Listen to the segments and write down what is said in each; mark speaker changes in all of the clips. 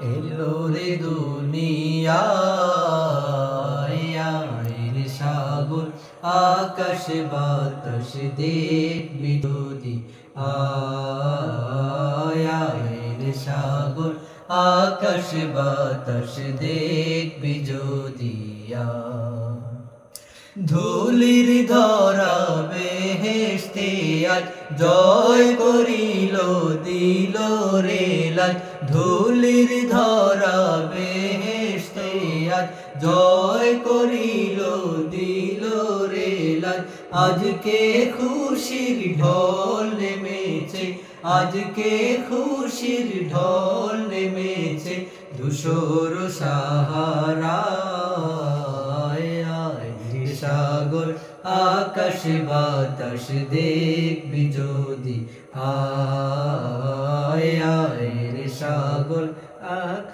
Speaker 1: এলো রে সাগর, আকাশ বাতাস দেখবি যদি। আয়ের সাগর, আকাশ বাতাস দেখবি যদি। ধুলির ধরা বেহেস্তে আজ জয় করিল, দিল রে লাজ। ধুলির ধরা বেহেস্তে আজ জয় করিল, দিল রে লাজ। আজকে খুশির ঢল নেমেছে, আজকে খুশির ঢল নেমেছে, ধূসর সাহারা সাগর, আকাশ বাতাস দেখবি যদি। আয়।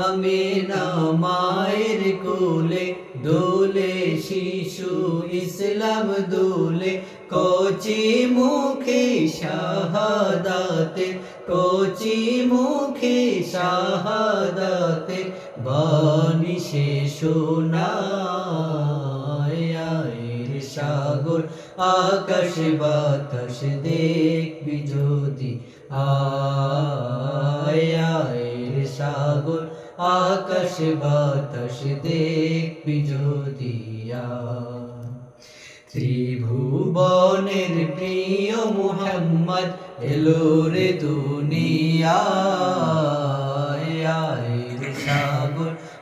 Speaker 1: আমি মায়ের কোলে দোলে শিশু ইসলাম দোলে কচি মুখে শাহাদাতে কচি মুখে শাহাদাতে বাণী সে শোনায় সাগর আকাশ বাতাস দেখবি যদি আয় সাগর আকাশ বাতাস দেখবি যদিয়া। ত্রিভুবনের প্রিয় মুহাম্মদ এলো রে সাগর